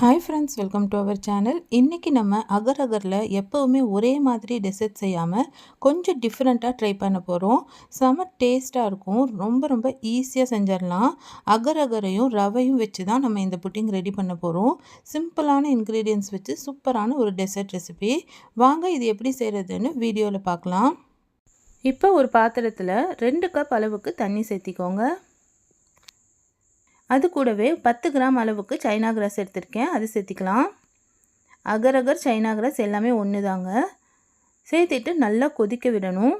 Hi friends welcome to our channel இன்றைக்கி நம்ம அகர் அகரில் எப்போவுமே ஒரே மாதிரி டெசர்ட் செய்யாமல் கொஞ்சம் டிஃப்ரெண்ட்டாக ட்ரை பண்ண போகிறோம் செம டேஸ்ட்டாக இருக்கும். ரொம்ப ரொம்ப ஈஸியாக செஞ்சிடலாம். அகர் அகரையும் ரவையும் வச்சு தான் நம்ம இந்த புட்டிங் ரெடி பண்ண போகிறோம் சிம்பிளான இன்க்ரீடியன்ஸ் வச்சு சூப்பரான ஒரு டெசர்ட் ரெசிபி வாங்க இது எப்படி செய்கிறதுன்னு வீடியோவில் பார்க்கலாம். இப்போ ஒரு பாத்திரத்தில் ரெண்டு கப் அளவுக்கு தண்ணி சேர்த்திக்கோங்க. அது கூடவே பத்து கிராம் அளவுக்கு சைனா கிராஸ் எடுத்திருக்கேன். அது சேர்த்திக்கலாம். அகர் அகர் சைனா கிராஸ் எல்லாமே ஒன்று தாங்க சேர்த்துட்டு நல்லா கொதிக்க விடணும்.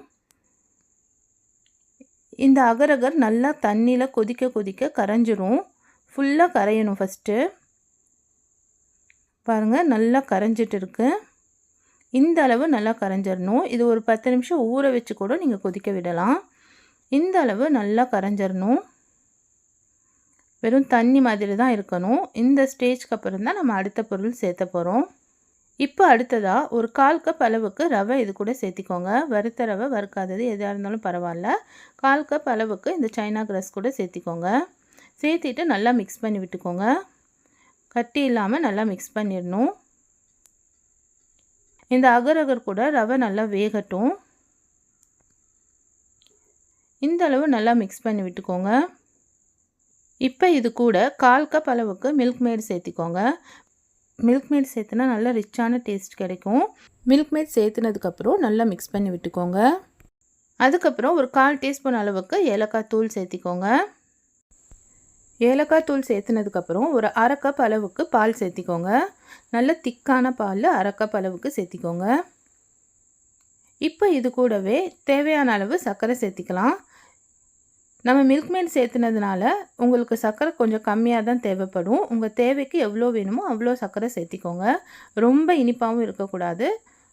இந்த அகரகர் நல்லா தண்ணியில் கொதிக்க கொதிக்க கரைஞ்சிரும். ஃபுல்லாக கரையணும் ஃபஸ்ட்டு. பாருங்கள் நல்லா கரைஞ்சிட்டு இருக்கு. இந்த அளவு நல்லா கரைஞ்சிடணும் இது ஒரு பத்து நிமிஷம் ஊற வச்சு கூட நீங்கள் கொதிக்க விடலாம். இந்த அளவு நல்லா கரைஞ்சிடணும் வெறும் தண்ணி மாதிரி தான் இருக்கணும். இந்த ஸ்டேஜ்க்கு அப்புறம் தான் நம்ம அடுத்த பொருள் சேர்த்த போகிறோம் இப்போ அடுத்ததாக ஒரு கால் கப் அளவுக்கு ரவை இது கூட சேர்த்திக்கோங்க. வறுத்த ரவை வறுக்காதது எதாக இருந்தாலும் பரவாயில்ல. கால் கப் அளவுக்கு இந்த சைனா கிரஸ் கூட சேர்த்திக்கோங்க. சேர்த்திட்டு நல்லா மிக்ஸ் பண்ணி விட்டுக்கோங்க. கட்டி இல்லாமல் நல்லா மிக்ஸ் பண்ணிடணும். இந்த அகர் அகர் கூட ரவை நல்லா வேகட்டும். இந்த அளவு நல்லா மிக்ஸ் பண்ணி விட்டுக்கோங்க. இப்போ இது கூட கால் கப் அளவுக்கு மில்க் மேட் சேர்த்திக்கோங்க. மில்க் மேட் சேர்த்துனா நல்லா ரிச்சான டேஸ்ட் கிடைக்கும். மில்க் மேட் சேர்த்துனதுக்கப்புறம் நல்லா மிக்ஸ் பண்ணி விட்டுக்கோங்க. அதுக்கப்புறம் ஒரு கால் டீஸ்பூன் அளவுக்கு ஏலக்காய் தூள் சேர்த்திக்கோங்க. ஏலக்காய் தூள் சேர்த்துனதுக்கப்புறம் ஒரு அரை கப் அளவுக்கு பால் சேர்த்திக்கோங்க. நல்ல திக்கான பால் அரை கப் அளவுக்கு சேர்த்திக்கோங்க. இப்போ இது கூடவே தேவையான அளவு சர்க்கரை சேர்த்திக்கலாம். நம்ம மில்க் சேர்த்துனதுனால உங்களுக்கு சர்க்கரை கொஞ்சம் கம்மியாக தான் தேவைப்படும். உங்கள் தேவைக்கு எவ்வளோ வேணுமோ அவ்வளோ சர்க்கரை சேர்த்திக்கோங்க. ரொம்ப இனிப்பாகவும் இருக்கக்கூடாது.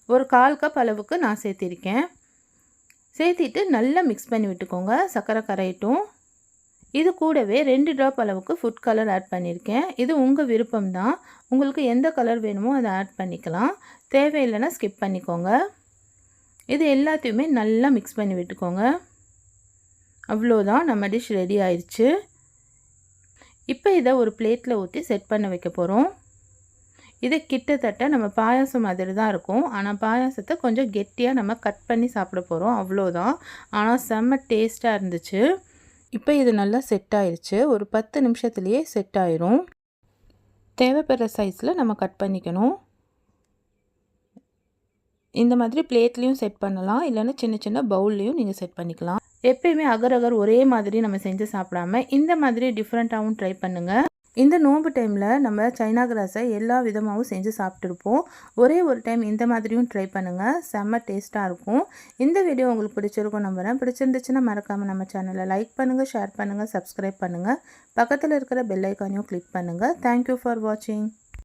ஒரு கால் கப் அளவுக்கு நான் சேர்த்திருக்கேன். சேர்த்திட்டு நல்லா மிக்ஸ் பண்ணி விட்டுக்கோங்க. சர்க்கரை கரையட்டும். இது கூடவே ரெண்டு ட்ராப் அளவுக்கு ஃபுட் கலர் ஆட் பண்ணியிருக்கேன் இது உங்கள் விருப்பம் தான் உங்களுக்கு எந்த கலர் வேணுமோ அதை ஆட் பண்ணிக்கலாம். தேவையில்லைன்னா ஸ்கிப் பண்ணிக்கோங்க. இது எல்லாத்தையுமே நல்லா மிக்ஸ் பண்ணி விட்டுக்கோங்க. அவ்வளோதான் நம்ம டிஷ் ரெடி ஆயிடுச்சு இப்போ இதை ஒரு பிளேட்டில் ஊற்றி செட் பண்ண வைக்க போகிறோம் இது கிட்டத்தட்ட நம்ம பாயாசம் மாதிரி தான் இருக்கும். ஆனால் பாயாசத்தை கொஞ்சம் கெட்டியாக நம்ம கட் பண்ணி சாப்பிட போகிறோம் அவ்வளோதான். ஆனால் செம்ம டேஸ்ட்டாக இருந்துச்சு. இப்போ இது நல்லா செட் ஆயிடுச்சு ஒரு பத்து நிமிஷத்துலேயே செட் ஆயிரும். தேவைப்படுற சைஸில் நம்ம கட் பண்ணிக்கணும். இந்த மாதிரி பிளேட்லேயும் செட் பண்ணலாம். இல்லைன்னா சின்ன சின்ன பவுல்லையும் நீங்கள் செட் பண்ணிக்கலாம். எப்பயுமே அகர் அகர் ஒரே மாதிரி நம்ம செஞ்சு சாப்பிடாம இந்த மாதிரி டிஃப்ரெண்ட்டாகவும் ட்ரை பண்ணுங்கள் இந்த நோம்பு டைமில் நம்ம சைனா கிராஸை எல்லா விதமாகவும் செஞ்சு சாப்பிட்ருப்போம் ஒரே ஒரு டைம் இந்த மாதிரியும் ட்ரை பண்ணுங்கள் செம்ம டேஸ்ட்டாக இருக்கும். இந்த வீடியோ உங்களுக்கு பிடிச்சிருக்கும் நம்புகிறேன் பிடிச்சிருந்துச்சுன்னா மறக்காமல் நம்ம சேனலை லைக் பண்ணுங்கள் ஷேர் பண்ணுங்கள் சப்ஸ்கிரைப் பண்ணுங்கள் பக்கத்தில் இருக்கிற பெல் ஐக்கானையும் கிளிக் பண்ணுங்கள் தேங்க்யூ ஃபார் வாட்சிங்